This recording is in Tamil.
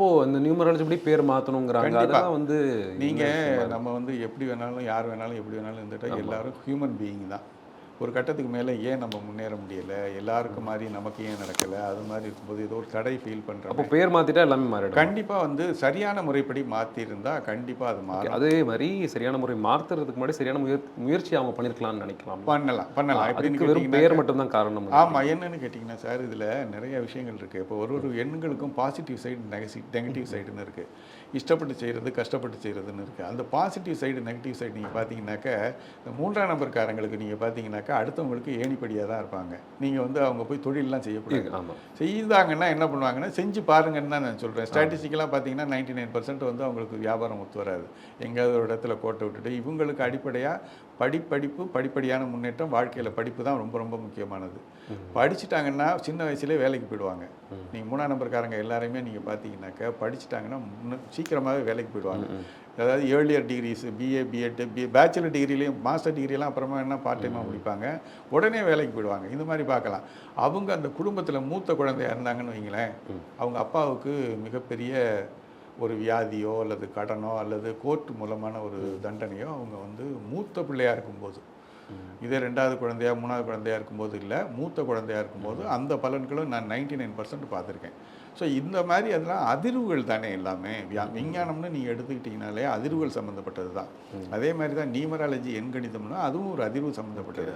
அப்போ இந்த நியூமராலஜி படி பேர் மாத்தணுங்கிறாங்க. கண்டிப்பா. அதெல்லாம் வந்து நீங்கள் நம்ம வந்து எப்படி வேணாலும் யார் வேணாலும் எப்படி வேணாலும் இருந்துட்டா எல்லாரும் ஹியூமன் பீயிங் தான். ஒரு கட்டத்துக்கு மேலே ஏன் நம்ம முன்னேற முடியல? எல்லாருக்கும் மாதிரி நமக்கு ஏன் நடக்கலை? அது மாதிரி இருக்கும்போது ஏதோ ஒரு தடை ஃபீல் அப்போ பண்ணுறோம் பேர் மாத்திட்டா எல்லாமே மாறிடும். கண்டிப்பாக வந்து சரியான முறைப்படி மாற்றிருந்தா கண்டிப்பாக அது மாறும். அதே மாதிரி சரியான முறை மாத்துறதுக்கு முன்னாடி சரியான முயற் முயற்சி அவங்க பண்ணிருக்கலாம்னு நினைக்கலாம். பண்ணலாம் பண்ணலாம். அதுக்கு வெறும் பேர் மட்டும் தான் காரணம் ஆமாம் என்னன்னு கேட்டிங்கன்னா சார் இதில் நிறைய விஷயங்கள் இருக்குது இப்போ ஒரு ஒரு எண்களுக்கும் பாசிட்டிவ் சைடு நெகசி நெகட்டிவ் சைடுன்னு இருக்குது இஷ்டப்பட்டு செய்கிறது கஷ்டப்பட்டு செய்கிறதுன்னு இருக்குது அந்த பாசிட்டிவ் சைடு நெகட்டிவ் சைடு நீங்கள் பார்த்தீங்கன்னாக்க இந்த மூன்றாம் நம்பர்காரங்களுக்கு நீங்கள் பார்த்தீங்கன்னாக்கா அடுத்தவங்களுக்கு ஏணிப்படியாக தான் இருப்பாங்க. நீங்கள் வந்து அவங்க போய் தொழிலெலாம் செய்யக்கூடாது. செய்தாங்கன்னா என்ன பண்ணுவாங்கன்னா செஞ்சு பாருங்கன்னு தான் நான் சொல்கிறேன் ஸ்டாட்டிஸ்டிக்கலாக பார்த்தீங்கன்னா நைன்டி நைன் வந்து அவங்களுக்கு வியாபாரம் ஒத்து வராது. எங்கேயாவது ஒரு இடத்துல கோட்டை விட்டுட்டு இவங்களுக்கு அடிப்படையாக படிப்படிப்பு படிப்படியான முன்னேற்றம் வாழ்க்கையில் படிப்பு தான் ரொம்ப ரொம்ப முக்கியமானது. படிச்சுட்டாங்கன்னா சின்ன வயசுலேயே வேலைக்கு போயிடுவாங்க. நீங்கள் மூணாம் நம்பர்காரங்க எல்லாரையுமே நீங்கள் பார்த்தீங்கன்னாக்கா படிச்சுட்டாங்கன்னா முன்ன சீக்கிரமாகவே வேலைக்கு போயிடுவாங்க. அதாவது earlier degrees BA BEd B bachelor டிகிரிலையும் master டிகிரிலாம் அப்புறமா என்ன பார்ட் டைமாக முடிப்பாங்க? உடனே வேலைக்கு போயிடுவாங்க. இந்த மாதிரி பார்க்கலாம். அவங்க அந்த குடும்பத்தில் மூத்த குழந்தையா இருந்தாங்கன்னு வைங்களேன் அவங்க அப்பாவுக்கு மிகப்பெரிய ஒரு வியாதியோ அல்லது கடனோ அல்லது கோர்ட் மூலமான ஒரு தண்டனையோ அவங்க வந்து மூத்த பிள்ளையா இருக்கும்போது இதே ரெண்டாவது குழந்தையா மூணாவது குழந்தையா இருக்கும்போது இல்லை மூத்த குழந்தையா இருக்கும்போது அந்த பலன்களும் நான் நைன்டி நைன் பர்சன்ட் பார்த்துருக்கேன். ஸோ இந்த மாதிரி அதெல்லாம் அதிர்வுகள் தானே எல்லாமே. விஞ்ஞானம்னு நீங்கள் எடுத்துக்கிட்டிங்கனாலே அதிர்வுகள் சம்மந்தப்பட்டது தான். அதே மாதிரி தான் நியூமராலஜி எண்கணிதம்னா அதுவும் ஒரு அதிர்வு சம்மந்தப்பட்டது.